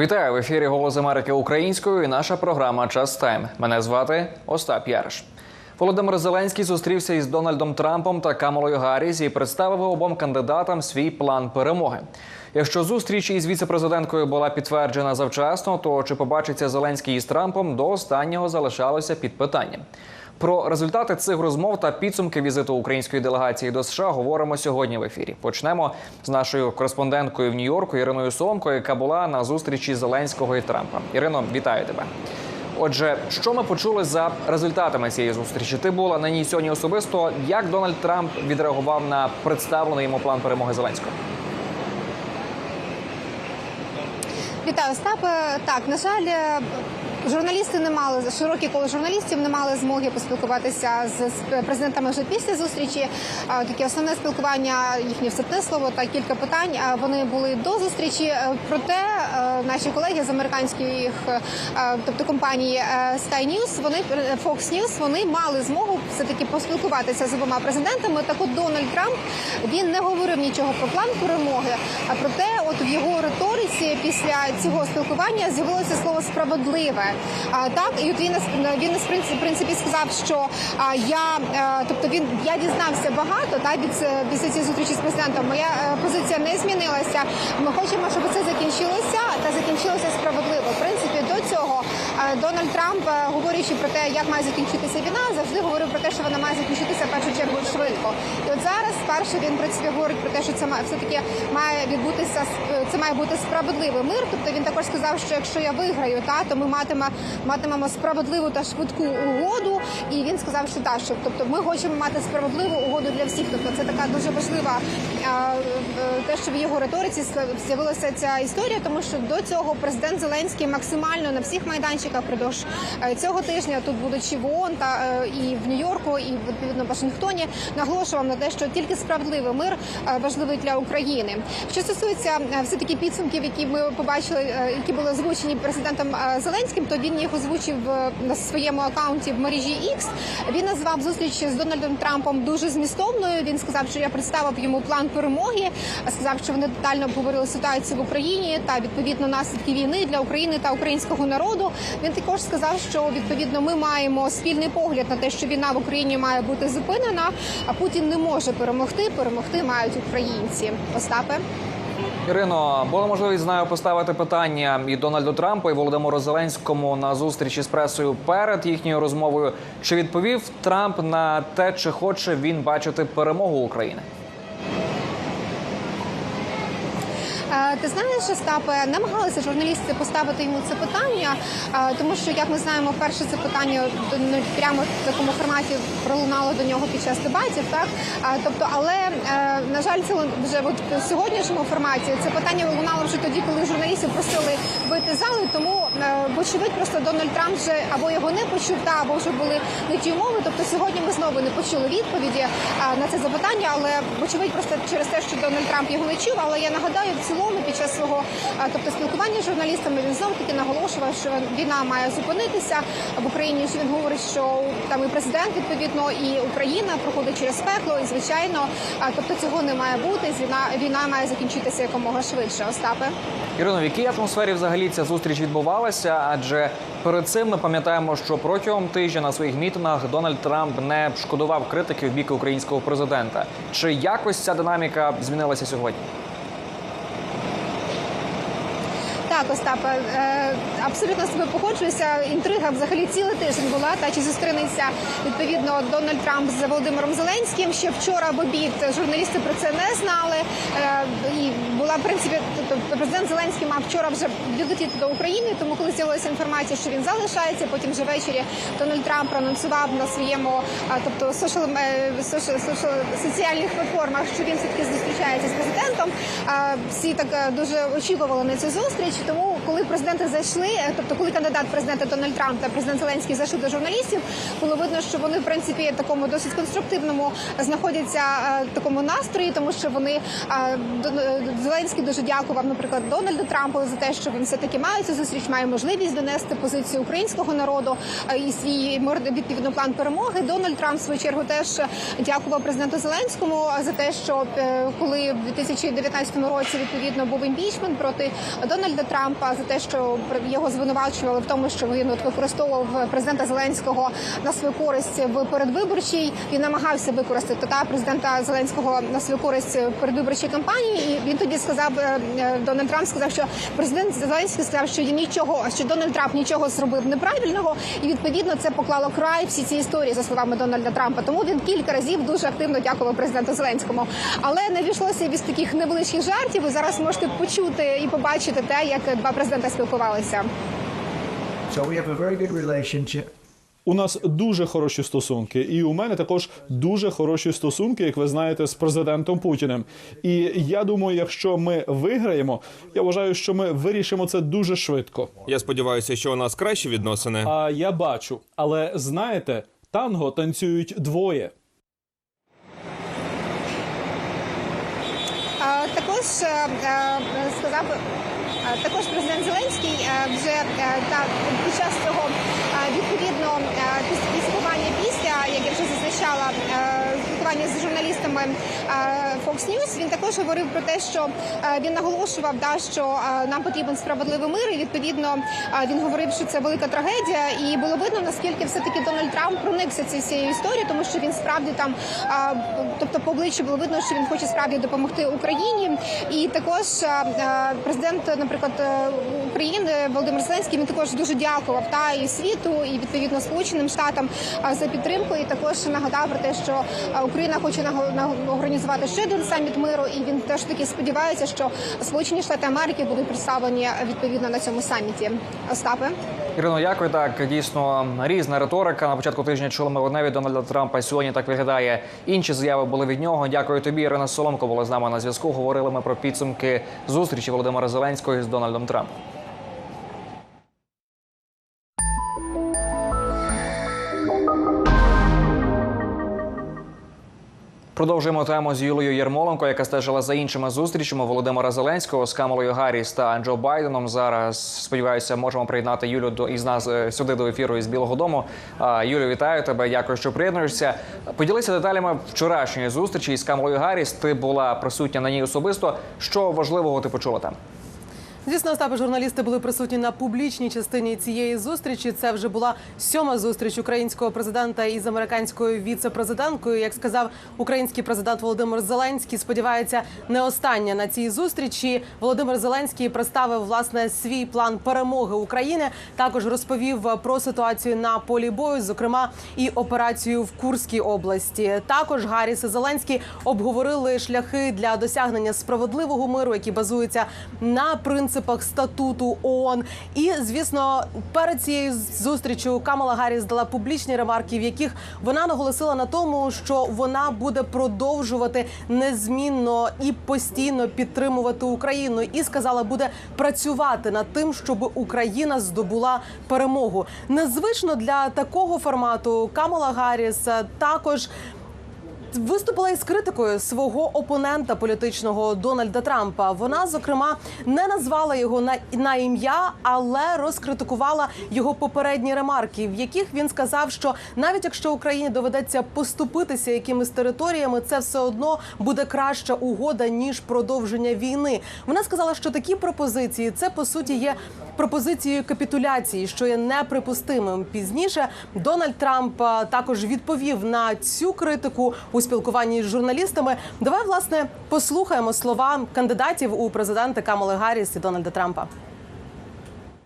Вітаю в ефірі Голос Америки українською. і Наша програма Час Тайм. Мене звати Остап Яриш. Володимир Зеленський зустрівся із Дональдом Трампом та Камалою Гарріс і представив обом кандидатам свій план перемоги. Якщо зустріч із віцепрезиденткою була підтверджена завчасно, то чи побачиться Зеленський із Трампом до останнього залишалося під питанням. Про результати цих розмов та підсумки візиту української делегації до США говоримо сьогодні в ефірі. Почнемо з нашою кореспонденткою в Нью-Йорку Іриною Соломко, яка була на зустрічі Зеленського і Трампа. Ірино, вітаю тебе. Отже, що ми почули за результатами цієї зустрічі? Ти була на ній сьогодні особисто. Як Дональд Трамп відреагував на представлений йому план перемоги Зеленського? Вітаю, Остапе. Так, на жаль, журналісти не мали широкі коло журналістів не мали змоги поспілкуватися з президентами вже після зустрічі. Таке основне спілкування, їхнє вступне слово та кілька питань. Вони були до зустрічі. Е, Проте е, наші колеги з американських, е, тобто компанії Sky News, вони Fox News, вони мали змогу все таки поспілкуватися з обома президентами. Так от Дональд Трамп він не говорив нічого про план перемоги. А проте, от в його риториці після цього спілкування з'явилося слово справедливе. А так і от він він в принципі, сказав, що а, я, е, тобто він я дізнався багато та від після цієї зустрічі з президентом. Моя е, позиція не змінилася. Ми хочемо, щоб це закінчилося та закінчилося справедливо. В принципі, до цього е, Дональд Трамп, е, говорячи про те, як має закінчитися війна, завжди говорив про те, що вона має закінчитися в першу чергу швидко. І от зараз спершу він принципі говорить про те, що це має все таки має відбутися с- це має бути справедливий мир. Тобто він також сказав, що якщо я виграю, та то ми матиме матимемо справедливу та швидку угоду. І він сказав, що так, що тобто ми хочемо мати справедливу угоду для всіх. Тобто це така дуже важлива е, те, що в його риториці з'явилася ця історія, тому що до цього президент Зеленський максимально на всіх майданчиках продовж е, цього тижня, тут будучи в ООН та е, і в Нью-Йорку, і відповідно в Вашингтоні, наголошував на те, що тільки справедливий мир важливий для України. Що стосується все таки підсумків, які ми побачили, які були озвучені президентом Зеленським, то він їх озвучив на своєму акаунті в мережі X. Він назвав зустріч з Дональдом Трампом дуже змістовною. Він сказав, що я представив йому план перемоги. Сказав, що вони детально обговорили ситуацію в Україні та відповідно наслідки війни для України та українського народу. Він також сказав, що відповідно ми маємо спільний погляд на те, що війна в Україні має бути зупинена. А Путін не може перемогти. Перемогти мають українці. Остапе. Ірино, була можливість знаю поставити питання і Дональду Трампу і Володимиру Зеленському на зустрічі з пресою перед їхньою розмовою. Чи відповів Трамп на те, чи хоче він бачити перемогу України? Ти знаєш, Остапе, намагалися журналісти поставити йому це питання, е, тому що, як ми знаємо, перше це питання ну, прямо в такому форматі пролунало до нього під час дебатів. Так Е, тобто, але е, на жаль, це вже от в сьогоднішньому форматі це питання лунало вже тоді, коли журналістів просили вийти з залу. Тому е, вочевидь, просто Дональд Трамп вже або його не почув, та або вже були не ті умови. Тобто сьогодні ми знову не почули відповіді е, на це запитання, але вочевидь, просто через те, що Дональд Трамп його не чув. Але я нагадаю, в цілому під час свого е, тобто спілкування з журналістами він знов таки наголошував, що війна має зупинитися в Україні. Він говорить, що там і президент відповідно, і Україна проходить через пекло, і звичайно, е, тобто цього не має бути. Війна війна має закінчитися якомога швидше. Остапе. Ірино, в якій атмосфері взагалі ця зустріч відбувалася? Адже перед цим ми пам'ятаємо, що протягом тижня на своїх мітингах Дональд Трамп не шкодував критики в бік українського президента. Чи якось ця динаміка змінилася сьогодні? Так, Остапе, е, абсолютно з тобою погоджуюся. Інтрига взагалі цілий тиждень була. Та чи зустрінеться відповідно Дональд Трамп з Володимиром Зеленським? Ще вчора в обід журналісти про це не знали. Е, і була в принципі, тобто президент Зеленський мав вчора вже відлетіти до України. Тому коли з'явилася інформація, що він залишається, потім вже ввечері Дональд Трамп проанонсував на своєму, тобто соціал, соціальних платформах, що він все таки зустрічається з президентом. Всі так е, дуже очікували на цю зустріч. Коли президенти зайшли, е, тобто коли кандидат президента Дональд Трамп та президент Зеленський зайшли до журналістів, було видно, що вони в принципі в такому досить конструктивному знаходяться е, такому настрої, тому що вони е, е, Зеленський дуже дякував, наприклад, Дональду Трампу за те, що він все таки має цю зустріч, має можливість донести позицію українського народу е, і свій мир- відповідно план перемоги. Дональд Трамп в свою чергу теж дякував президенту Зеленському за те, що е, коли в 2019 році відповідно був імпічмент проти Дональда Трампа за те, що його звинувачували в тому, що він от використовував президента Зеленського на свою користь в передвиборчій. Він намагався використати та президента Зеленського на свою користь в передвиборчій кампанії. І він тоді сказав е, е, Дональд Трамп сказав, що президент Зеленський сказав, що нічого, що Дональд Трамп нічого зробив неправильного, і відповідно це поклало край всі ці історії за словами Дональда Трампа. Тому він кілька разів дуже активно дякував президенту Зеленському. Але не війшлося без таких невеличких жартів. Ви зараз можете почути і побачити те, як два президента спілкувалися. So we have a very good relationship. У нас дуже хороші стосунки, і у мене також дуже хороші стосунки, як ви знаєте, з президентом Путіним. І я думаю, якщо ми виграємо, я вважаю, що ми вирішимо це дуже швидко. Я сподіваюся, що у нас кращі відносини. А я бачу, але знаєте, танго танцюють двоє. А, Також е, е, сказав також президент Зеленський е, вже е, та під час цього е, відповідно піскування після, як я вже зазначала, спілкування з журналістами е, Fox News, він також говорив про те, що е, він наголошував, да, що е, нам потрібен справедливий мир. І відповідно він говорив, що це велика трагедія, і було видно наскільки все таки Дональд Трамп проникся цією історією, тому що він справді там, тобто по обличчю було видно, що він хоче справді допомогти Україні. І також президент, наприклад, України Володимир Зеленський він також дуже дякував та і світу, і відповідно Сполученим Штатам за підтримку. І також нагадав про те, що а, Україна хоче організувати ще один саміт миру. І він теж таки сподівається, що Сполучені Штати Америки будуть представлені відповідно на цьому саміті. Остапе. Ірино, дякую. Так дійсно різна риторика. На початку тижня чули ми одне від Дональда Трампа. Сьогодні так виглядає. Інші заяви були від нього. Дякую тобі. Ірина Соломко була з нами на зв'язку. Говорили ми про підсумки зустрічі Володимира Зеленського з Дональдом Трампом. Продовжуємо тему з Юлією Єрмоленко, яка стежила за іншими зустрічами Володимира Зеленського з Камалою Гарріс та Джо Байденом. Зараз сподіваюся, можемо приєднати Юлю до із нас е, сюди до ефіру із Білого Дому. Юлю, вітаю тебе. Дякую, що приєднуєшся. Поділися деталями вчорашньої зустрічі із Камалою Гарріс. Ти була присутня на ній особисто. Що важливого ти почула там? Звісно, Остапе, журналісти були присутні на публічній частині цієї зустрічі. Це вже була сьома зустріч українського президента із американською віце-президенткою. Як сказав український президент Володимир Зеленський, сподівається, не остання на цій зустрічі. Володимир Зеленський представив власне свій план перемоги України. Також розповів про ситуацію на полі бою, зокрема і операцію в Курській області. Також Гарріс і Зеленський обговорили шляхи для досягнення справедливого миру, які базуються на принципах статуту ООН. І звісно, перед цією зустрічю Камала Гарріс дала публічні ремарки, в яких вона наголосила на тому, що вона буде продовжувати незмінно і постійно підтримувати Україну, і сказала, буде працювати над тим, щоб Україна здобула перемогу. Незвично для такого формату Камала Гарріс е, також. Виступила із критикою свого опонента політичного Дональда Трампа. Вона зокрема не назвала його на, на ім'я, але розкритикувала його попередні ремарки, в яких він сказав, що навіть якщо Україні доведеться поступитися якимись територіями, це все одно буде краща угода ніж продовження війни. Вона сказала, що такі пропозиції це по суті є пропозицією капітуляції, що є неприпустимим. Пізніше Дональд Трамп також відповів на цю критику у спілкуванні з журналістами. Давай власне послухаємо слова кандидатів у президенти Камали Гарріс і Дональда Трампа. Nothing about the end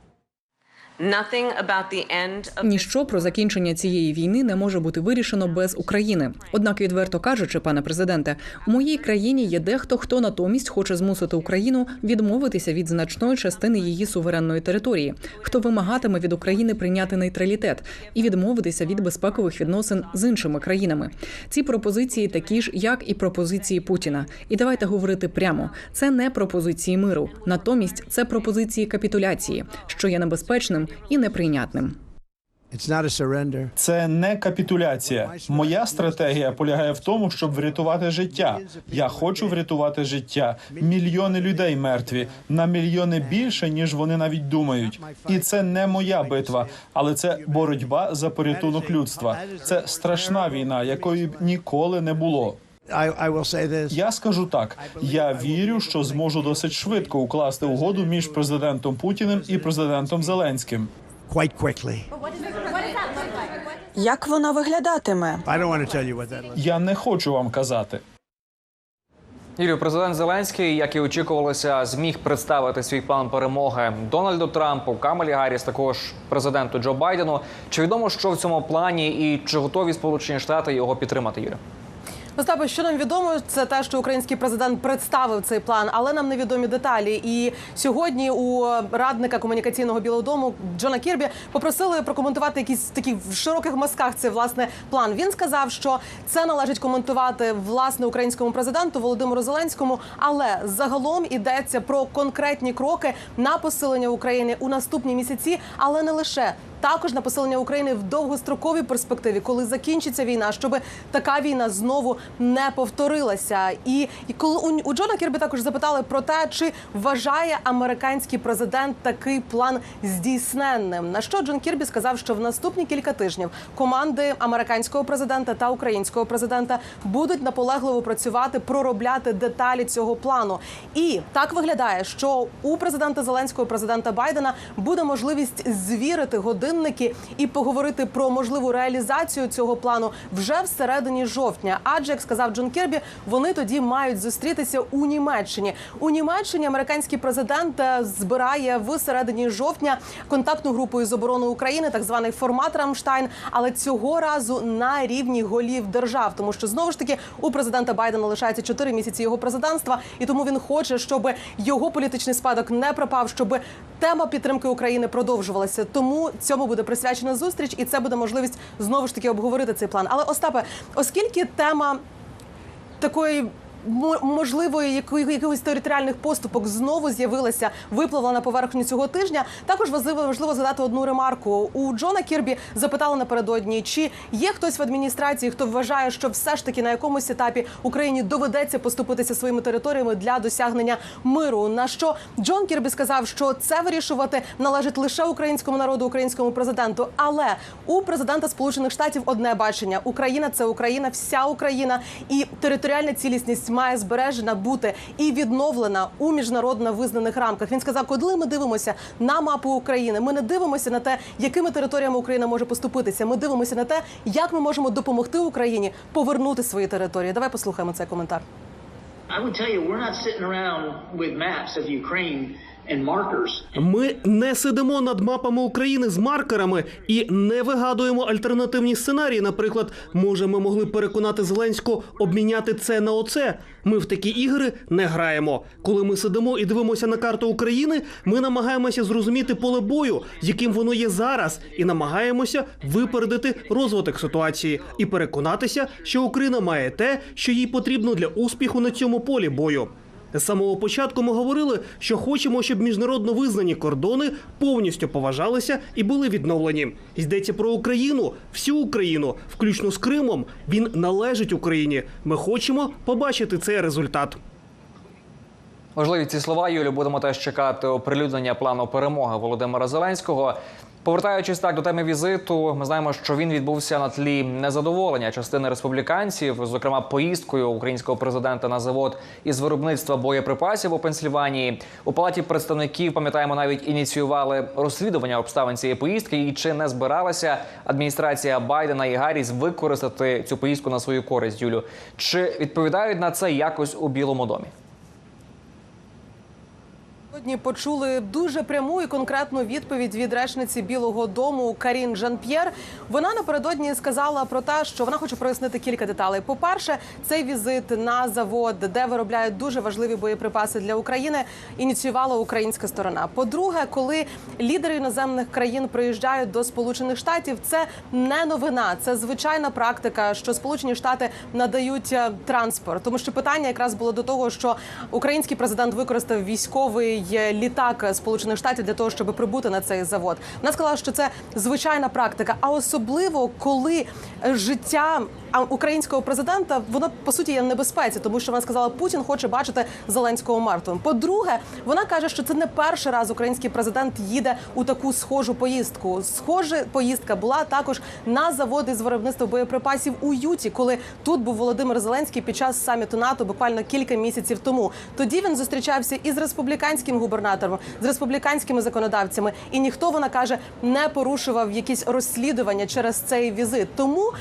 of Ніщо про закінчення цієї війни не може бути вирішено без України. Однак, відверто кажучи, пане президенте, у моїй країні є дехто, хто натомість хоче змусити Україну відмовитися від значної частини її суверенної території, хто вимагатиме від України прийняти нейтралітет і відмовитися від безпекових відносин з іншими країнами. Ці пропозиції такі ж, як і пропозиції Путіна. І давайте говорити прямо: це не пропозиції миру, натомість це пропозиції капітуляції, що є небезпечним і неприйнятним. Це не капітуляція. Моя стратегія полягає в тому, щоб врятувати життя. Я хочу врятувати життя. Мільйони людей мертві на мільйони більше, ніж вони навіть думають. І це не моя битва, але це боротьба за порятунок людства. Це страшна війна, якої б ніколи не було. I, I will say this. Я скажу так: я вірю, що зможу досить швидко укласти угоду між президентом Путіним і президентом Зеленським. Quite. Як вона виглядатиме? I don't want to tell you what that looks. Я не хочу вам казати. Юрію, президент Зеленський, як і очікувалося, зміг представити свій план перемоги Дональду Трампу, Камалі Гарріс, також президенту Джо Байдену. Чи відомо, що в цьому плані, і чи готові Сполучені Штати його підтримати? Юрію? Остапе, що нам відомо, це те, що український президент представив цей план, але нам невідомі деталі. І сьогодні у радника комунікаційного Білого Дому Джона Кірбі попросили прокоментувати якісь такі в широких мазках цей власне план. Він сказав, що це належить коментувати власне українському президенту Володимиру Зеленському, але загалом йдеться про конкретні кроки на посилення України у наступні місяці, але не лише також на посилення України в довгостроковій перспективі, коли закінчиться війна, щоб така війна знову не повторилася. І, і коли у, у Джона Кірбі також запитали про те, чи вважає американський президент такий план здійсненним. На що Джон Кірбі сказав, що в наступні кілька тижнів команди американського президента та українського президента будуть наполегливо працювати, проробляти деталі цього плану. І так виглядає, що у президента Зеленського, президента Байдена буде можливість звірити годинники і поговорити про можливу реалізацію цього плану вже всередині жовтня. Адже як сказав Джон Кірбі, вони тоді мають зустрітися у Німеччині. У Німеччині американський президент е, збирає в середині жовтня контактну групу із оборони України, так званий формат Рамштайн. Але цього разу на рівні голів держав, тому що знову ж таки у президента Байдена лишається 4 місяці його президентства, і тому він хоче, щоб його політичний спадок не пропав, щоб тема підтримки України продовжувалася. Тому цьому буде присвячена зустріч, і це буде можливість знову ж таки обговорити цей план. Але Остапе, оскільки тема такої. мо- Можливої якихось територіальних поступок знову з'явилася, випливла на поверхню цього тижня. Також важливо важливо задати одну ремарку. У Джона Кірбі запитали напередодні, чи є хтось в адміністрації, хто вважає, що все ж таки на якомусь етапі Україні доведеться поступитися своїми територіями для досягнення миру. На що Джон Кірбі сказав, що це вирішувати належить лише українському народу, українському президенту. Але у президента Сполучених Штатів одне бачення: Україна це Україна, вся Україна, і територіальна цілісність має збережена бути і відновлена у міжнародно визнаних рамках. Він сказав, коли ми дивимося на мапу України, ми не дивимося на те, якими територіями Україна може поступитися. Ми дивимося на те, як ми можемо допомогти Україні повернути свої території. Давай послухаємо цей коментар. I would tell you, we're not sitting around with maps of Ukraine. Ми не сидимо над мапами України з маркерами і не вигадуємо альтернативні сценарії. Наприклад, може, ми могли переконати Зеленського обміняти це на оце. Ми в такі ігри не граємо. Коли ми сидимо і дивимося на карту України, ми намагаємося зрозуміти поле бою, яким воно є зараз, і намагаємося випередити розвиток ситуації і переконатися, що Україна має те, що їй потрібно для успіху на цьому полі бою. З самого початку ми говорили, що хочемо, щоб міжнародно визнані кордони повністю поважалися і були відновлені. Йдеться про Україну, всю Україну, включно з Кримом. Він належить Україні. Ми хочемо побачити цей результат. Важливі ці слова, Юлі. Будемо теж чекати оприлюднення плану перемоги Володимира Зеленського. Повертаючись так до теми візиту, ми знаємо, що він відбувся на тлі незадоволення частини республіканців, зокрема поїздкою українського президента на завод із виробництва боєприпасів у Пенсільванії. У палаті представників пам'ятаємо, навіть ініціювали розслідування обставин цієї поїздки. І чи не збиралася адміністрація Байдена і Гарріс використати цю поїздку на свою користь? Юлю, чи відповідають на це якось у Білому домі? Сьогодні почули дуже пряму і конкретну відповідь від речниці Білого Дому Карін Жан-П'єр. Вона напередодні сказала про те, що вона хоче прояснити кілька деталей. По-перше, цей візит на завод, де виробляють дуже важливі боєприпаси для України, ініціювала українська сторона. По-друге, коли лідери іноземних країн приїжджають до Сполучених Штатів, це не новина, це звичайна практика, що Сполучені Штати надають е, транспорт. Тому що питання якраз було до того, що український президент використав військовий літак Сполучених Штатів для того, щоб прибути на цей завод. Вона сказала, що це звичайна практика, а особливо коли життя а, українського президента воно по суті є в небезпеці, тому що вона сказала, що Путін хоче бачити Зеленського мертвим. По-друге, вона каже, що це не перший раз український президент їде у таку схожу поїздку. Схожа поїздка була також на заводи з виробництва боєприпасів у Юті, коли тут був Володимир Зеленський під час саміту НАТО буквально кілька місяців тому. Тоді він зустрічався із республіканським губернатором, з республіканськими законодавцями, і ніхто вона каже не порушував якісь розслідування через цей візит. Тому.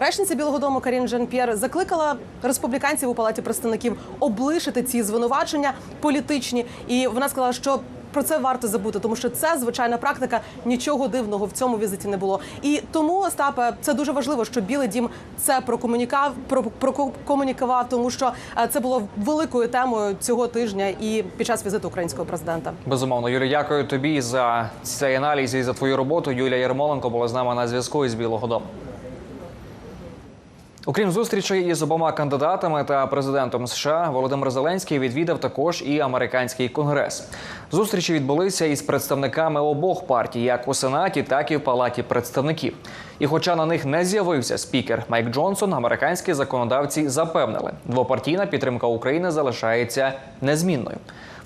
Речниця Білого Дому Карін Жан П'єр закликала республіканців у палаті представників облишити ці звинувачення політичні, і вона сказала, що про це варто забути, тому що це звичайна практика. Нічого дивного в цьому візиті не було. І тому Остапе, це дуже важливо, що Білий Дім це прокомунікав, про, прокомунікував, тому що е, це було великою темою цього тижня і під час візиту українського президента. Безумовно, Юлія, дякую тобі за цей аналіз і за твою роботу. Юлія Єрмоленко була з нами на зв'язку із Білого Дому. Окрім зустрічей із обома кандидатами та президентом США, Володимир Зеленський відвідав також і американський конгрес. Зустрічі відбулися із представниками обох партій, як у сенаті, так і в палаті представників. І, хоча на них не з'явився спікер Майк Джонсон, американські законодавці запевнили, двопартійна підтримка України залишається незмінною.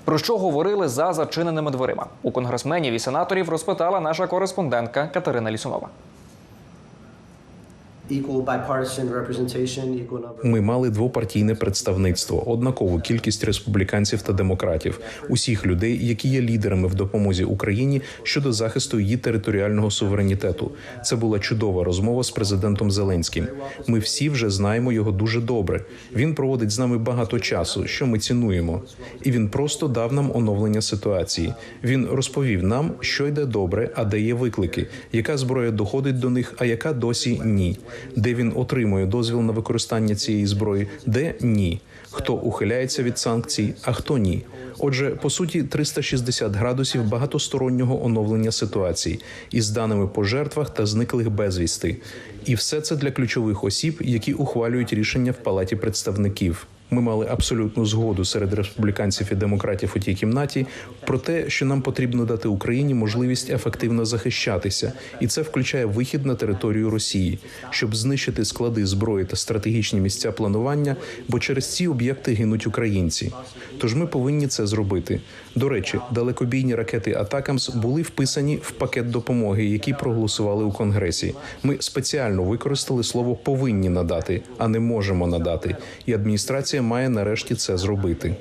Про що говорили за зачиненими дверима у конгресменів і сенаторів, розпитала наша кореспондентка Катерина Лісунова. Ми мали двопартійне представництво, однакову кількість республіканців та демократів, усіх людей, які є лідерами в допомозі Україні щодо захисту її територіального суверенітету. Це була чудова розмова з президентом Зеленським. Ми всі вже знаємо його дуже добре. Він проводить з нами багато часу, що ми цінуємо, і він просто дав нам оновлення ситуації. Він розповів нам, що йде добре, а де є виклики, яка зброя доходить до них, а яка досі ні, де він отримує дозвіл на використання цієї зброї, де ні, хто ухиляється від санкцій, а хто ні. Отже, по суті, 360 градусів багатостороннього оновлення ситуації із даними по жертвах та зниклих безвісти, і все це для ключових осіб, які ухвалюють рішення в палаті представників. Ми мали абсолютну згоду серед республіканців і демократів у тій кімнаті про те, що нам потрібно дати Україні можливість ефективно захищатися, і це включає вихід на територію Росії, щоб знищити склади зброї та стратегічні місця планування, бо через ці об'єкти гинуть українці. Тож ми повинні це зробити. До речі, далекобійні ракети Атакамс були вписані в пакет допомоги, який проголосували у конгресі. Ми спеціально використали слово повинні надати, а не можемо надати. І адміністрація має нарешті це зробити.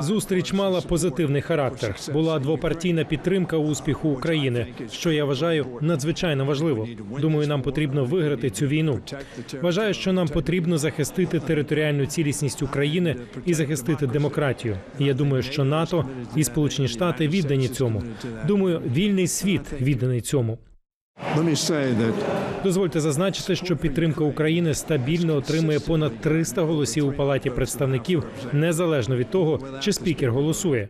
Зустріч мала позитивний характер. Була двопартійна підтримка успіху України, що я вважаю надзвичайно важливо. Думаю, нам потрібно виграти цю війну. Вважаю, що нам потрібно захистити територіальну цілісність України і захистити демократію. Я думаю, що НАТО і Сполучені Штати віддані цьому. Думаю, вільний світ відданий цьому. Дозвольте зазначити, що підтримка України стабільно отримує понад 300 голосів у палаті представників, незалежно від того, чи спікер голосує.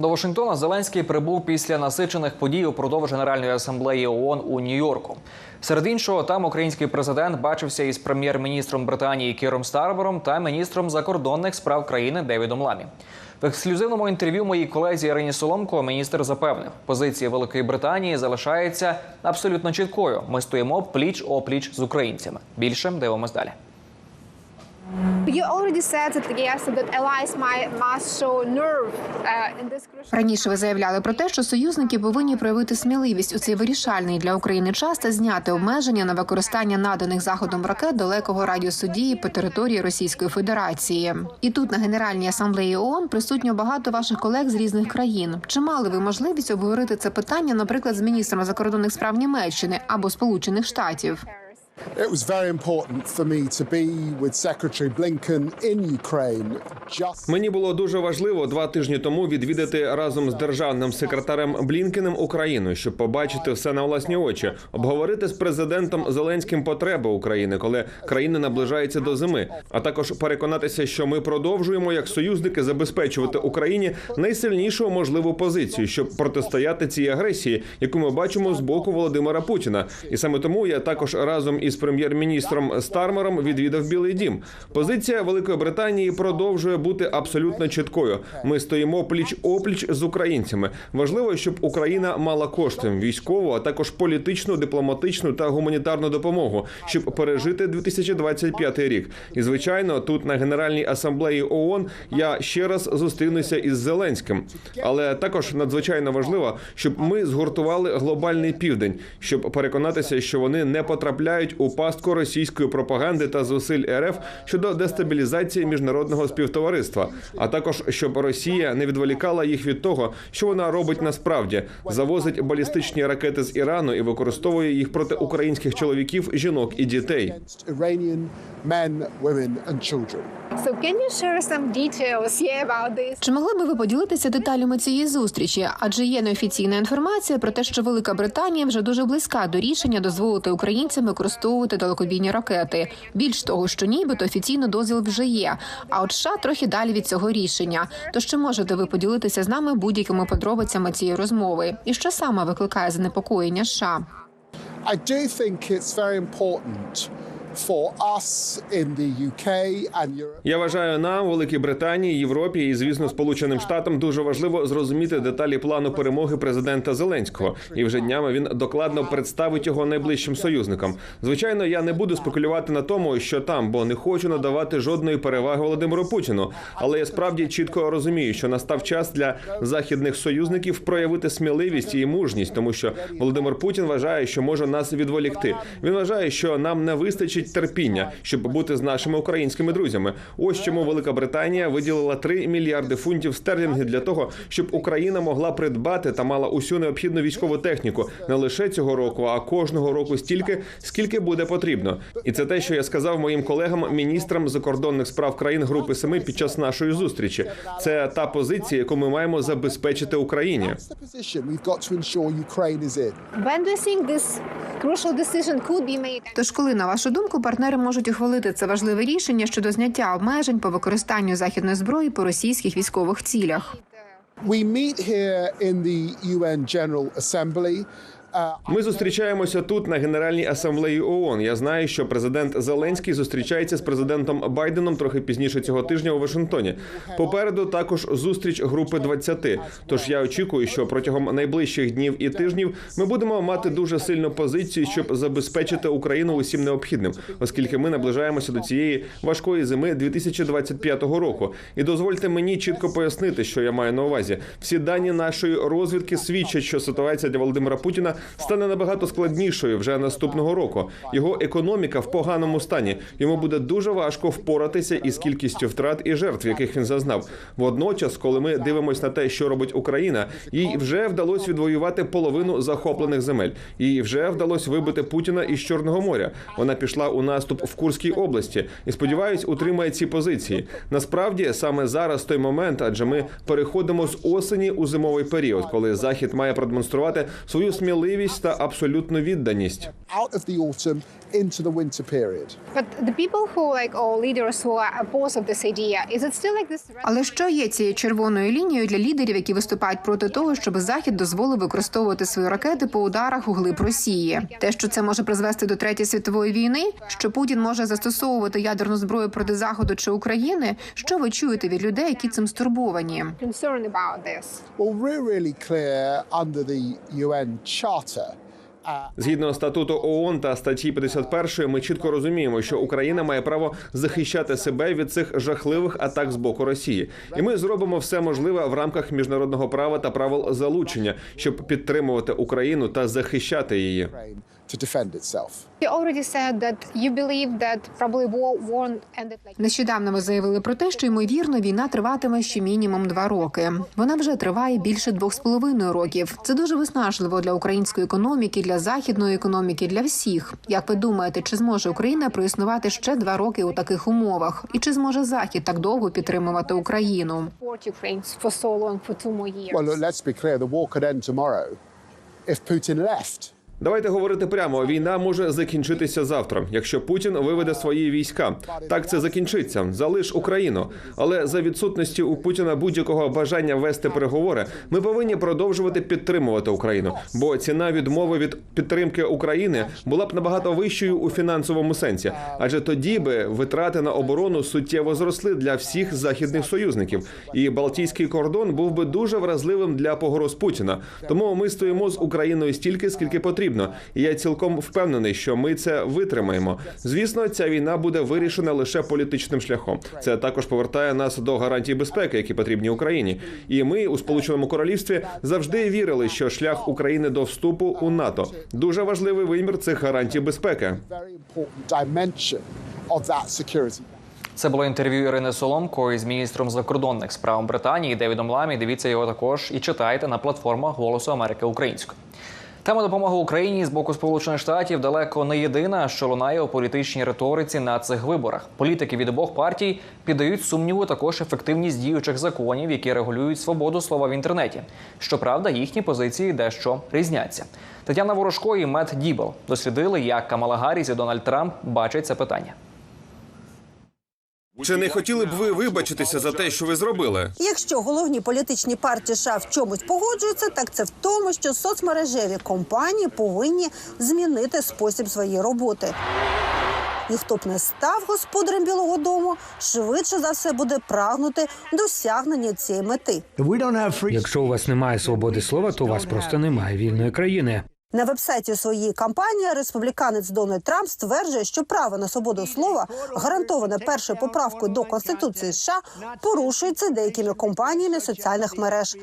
До Вашингтона Зеленський прибув після насичених подій упродовж Генеральної асамблеї ООН у Нью-Йорку. Серед іншого, там український президент бачився із прем'єр-міністром Британії Кіром Старбером та міністром закордонних справ країни Девідом Ламі. В ексклюзивному інтерв'ю моїй колезі Ірині Соломко міністр запевнив, позиція Великої Британії залишається абсолютно чіткою. Ми стоїмо пліч опліч з українцями. Більше дивимось далі. Раніше ви заявляли про те, що союзники повинні проявити сміливість у цей вирішальний для України час та зняти обмеження на використання наданих заходом ракет далекого радіусу дії по території Російської Федерації. І тут на Генеральній асамблеї ООН присутньо багато ваших колег з різних країн. Чи мали ви можливість обговорити це питання, наприклад, з міністром закордонних справ Німеччини або Сполучених Штатів? It was very important for me to be with Secretary Blinken in Ukraine just Мені було дуже важливо два тижні тому відвідати разом з державним секретарем Блінкеном Україну, щоб побачити все на власні очі, обговорити з президентом Зеленським потреби України, коли країна наближається до зими, а також переконатися, що ми продовжуємо як союзники забезпечувати Україні найсильнішу можливу позицію, щоб протистояти цій агресії, яку ми бачимо з боку Володимира Путіна. І саме тому я також разом із прем'єр-міністром Стармером відвідав Білий Дім. Позиція Великої Британії продовжує бути абсолютно чіткою. Ми стоїмо пліч опліч з українцями. Важливо, щоб Україна мала кошти військову, а також політичну, дипломатичну та гуманітарну допомогу, щоб пережити 2025 рік. І звичайно, тут на Генеральній асамблеї ООН я ще раз зустрінуся із Зеленським. Але також надзвичайно важливо, щоб ми згуртували глобальний південь, щоб переконатися, що вони не потрапляють у пастку російської пропаганди та зусиль РФ щодо дестабілізації міжнародного співтовариства, а також щоб Росія не відволікала їх від того, що вона робить насправді завозить балістичні ракети з Ірану і використовує їх проти українських чоловіків, жінок і дітей. So can you share some details here about this? Чи могли би ви поділитися деталями цієї зустрічі? Адже є неофіційна інформація про те, що Велика Британія вже дуже близька до рішення дозволити українцям використовувати далекобійні ракети. Більш того, що нібито офіційно дозвіл вже є. А от США трохи далі від цього рішення. То чи можете ви поділитися з нами будь-якими подробицями цієї розмови? І що саме викликає занепокоєння США? I do think it's very important Я вважаю нам, Великій Британії, Європі і, звісно, Сполученим Штатам дуже важливо зрозуміти деталі плану перемоги президента Зеленського. І вже днями він докладно представить його найближчим союзникам. Звичайно, я не буду спекулювати на тому, що там, бо не хочу надавати жодної переваги Володимиру Путіну. Але я справді чітко розумію, що настав час для західних союзників проявити сміливість і мужність, тому що Володимир Путін вважає, що може нас відволікти. Він вважає, що нам не вистачить терпіння, щоб бути з нашими українськими друзями. Ось чому Велика Британія виділила 3 мільярди фунтів стерлінгів для того, щоб Україна могла придбати та мала усю необхідну військову техніку не лише цього року, а кожного року стільки, скільки буде потрібно. І це те, що я сказав моїм колегам, міністрам закордонних справ країн Групи Семи під час нашої зустрічі. Це та позиція, яку ми маємо забезпечити Україні. Тож, коли на вашу думку партнери можуть ухвалити це важливе рішення щодо зняття обмежень по використанню західної зброї по російських військових цілях? We meet here in the UN General Assembly. Ми зустрічаємося тут на Генеральній асамблеї ООН. Я знаю, що президент Зеленський зустрічається з президентом Байденом трохи пізніше цього тижня у Вашингтоні. Попереду також зустріч групи 20. Тож я очікую, що протягом найближчих днів і тижнів ми будемо мати дуже сильну позицію, щоб забезпечити Україну усім необхідним, оскільки ми наближаємося до цієї важкої зими 2025 року. І дозвольте мені чітко пояснити, що я маю на увазі. Всі дані нашої розвідки свідчать, що ситуація для Володимира Путіна стане набагато складнішою вже наступного року. Його економіка в поганому стані. Йому буде дуже важко впоратися із кількістю втрат і жертв, яких він зазнав. Водночас, коли ми дивимося на те, що робить Україна, їй вже вдалося відвоювати половину захоплених земель. Їй вже вдалося вибити Путіна із Чорного моря. Вона пішла у наступ в Курській області і сподіваюсь, утримає ці позиції. Насправді саме зараз той момент, адже ми переходимо з осені у зимовий період, коли захід має продемонструвати свою сміливість та абсолютну відданість. Але що є цією червоною лінією для лідерів, які виступають проти того, щоб захід дозволив використовувати свої ракети по ударах у глиб Росії? Те, що це може призвести до третьої світової війни, що Путін може застосовувати ядерну зброю проти заходу чи України? Що ви чуєте від людей, які цим стурбовані? Згідно статуту ООН та статті 51, ми чітко розуміємо, що Україна має право захищати себе від цих жахливих атак з боку Росії, і ми зробимо все можливе в рамках міжнародного права та правил залучення, щоб підтримувати Україну та захищати її. To defend itself. You already said that you believe that probably war won't end it like Нещодавно ви заявили про те, що ймовірно війна триватиме ще мінімум два роки. Вона вже триває більше двох з половиною років. Це дуже виснажливо для української економіки, для західної економіки, для всіх. Як ви думаєте, чи зможе Україна проіснувати ще два роки у таких умовах? І чи зможе Захід так довго підтримувати Україну? Well, let's be clear: the war could end tomorrow if Putin left. Давайте говорити прямо. Війна може закінчитися завтра, якщо Путін виведе свої війська. Так це закінчиться. Залиш Україну. Але за відсутності у Путіна будь-якого бажання вести переговори, ми повинні продовжувати підтримувати Україну. Бо ціна відмови від підтримки України була б набагато вищою у фінансовому сенсі, адже тоді би витрати на оборону суттєво зросли для всіх західних союзників, і Балтійський кордон був би дуже вразливим для погроз Путіна. Тому ми стоїмо з Україною стільки, скільки потрібно. І я цілком впевнений, що ми це витримаємо. Звісно, ця війна буде вирішена лише політичним шляхом. Це також повертає нас до гарантій безпеки, які потрібні Україні. І ми у Сполученому Королівстві завжди вірили, що шлях України до вступу у НАТО дуже важливий вимір цих гарантій безпеки. Це було інтерв'ю Ірини Соломко із міністром закордонних справ Британії Девідом Ламі. Дивіться його також і читайте на платформах Голосу Америки українською. Тема допомоги Україні з боку Сполучених Штатів далеко не єдина, що лунає у політичній риториці на цих виборах. Політики від обох партій піддають сумніву також ефективність діючих законів, які регулюють свободу слова в інтернеті. Щоправда, їхні позиції дещо різняться. Тетяна Ворожко і Мет Дібл дослідили, як Камала Гарріс і Дональд Трамп бачать це питання. Чи не хотіли б ви вибачитися за те, що ви зробили? Якщо головні політичні партії США в чомусь погоджуються, так це в тому, що соцмережеві компанії повинні змінити спосіб своєї роботи. І хто б не став господарем Білого Дому, швидше за все буде прагнути досягнення цієї мети. Якщо у вас немає свободи слова, то у вас просто немає вільної країни. На вебсайті своєї кампанії республіканець Дональд Трамп стверджує, що право на свободу слова, гарантоване першою поправкою до конституції США, порушується деякими компаніями соціальних мереж.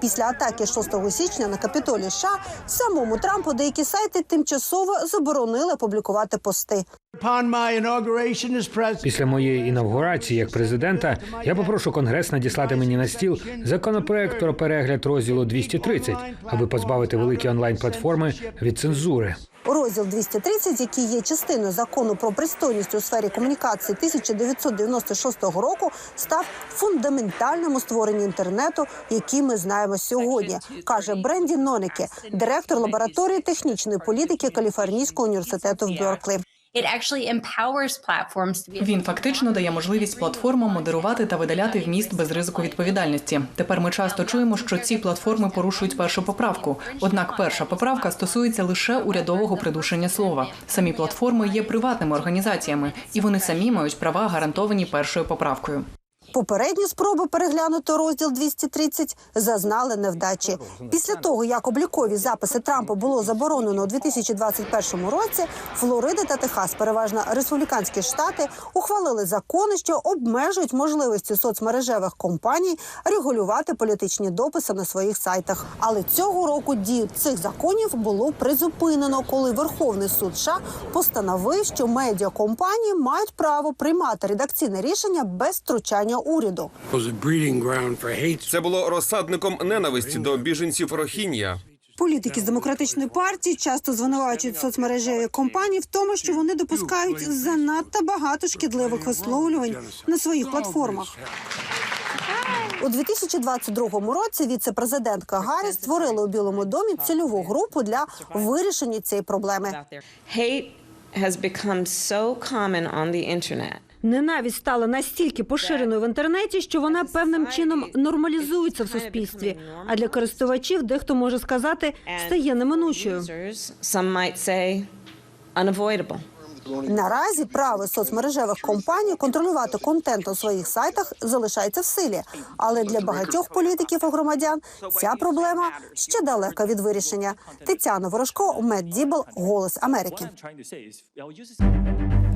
Після атаки 6 січня на капітолі США самому Трампу деякі сайти тимчасово заборонили публікувати пости. Після моєї інавгурації як президента я попрошу конгрес надіслати мені на стіл законопроект про перегляд розділу 230, аби позбавити великі онлайн-платформи від цензури. Розділ 230, який є частиною закону про пристойність у сфері комунікації 1996 року, став фундаментальним у створенні інтернету, який ми знаємо сьогодні, каже Бренді Ноніке, директор лабораторії технічної політики Каліфорнійського університету в Берклі. Він фактично дає можливість платформам модерувати та видаляти вміст без ризику відповідальності. Тепер ми часто чуємо, що ці платформи порушують першу поправку. Однак перша поправка стосується лише урядового придушення слова. Самі платформи є приватними організаціями, і вони самі мають права гарантовані першою поправкою. Попередні спроби переглянути розділ 230 зазнали невдачі. Після того, як облікові записи Трампа було заборонено у 2021 році, Флорида та Техас, переважно республіканські штати, ухвалили закони, що обмежують можливості соцмережевих компаній регулювати політичні дописи на своїх сайтах. Але цього року дію цих законів було призупинено, коли Верховний суд США постановив, що медіакомпанії мають право приймати редакційне рішення без втручання уряду. Це було розсадником ненависті до біженців Рохін'я. Політики з демократичної партії часто звинувачують соцмережеві компанії в тому, що вони допускають занадто багато шкідливих висловлювань на своїх платформах. У 2022 році віце-президентка Гарріс створила у Білому домі цільову групу для вирішення цієї проблеми. Hate has become so common on the internet. Ненависть стала настільки поширеною в інтернеті, що вона певним чином нормалізується в суспільстві. А для користувачів дехто може сказати, стає неминучою. Наразі право соцмережевих компаній контролювати контент у своїх сайтах залишається в силі, але для багатьох політиків і громадян ця проблема ще далека від вирішення. Тетяна Ворожко, Мед Дібл, Голос Америки.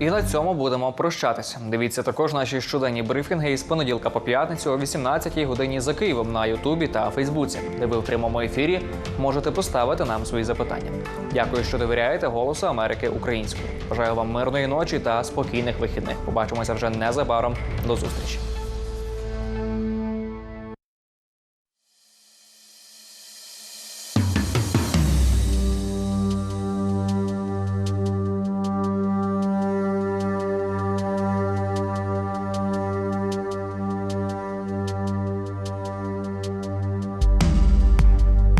І на цьому будемо прощатися. Дивіться також наші щоденні брифінги із понеділка по п'ятницю о 18-й годині за Києвом на Ютубі та Фейсбуці, де ви в прямому ефірі можете поставити нам свої запитання. Дякую, що довіряєте Голосу Америки українською. Бажаю вам мирної ночі та спокійних вихідних. Побачимося вже незабаром. До зустрічі.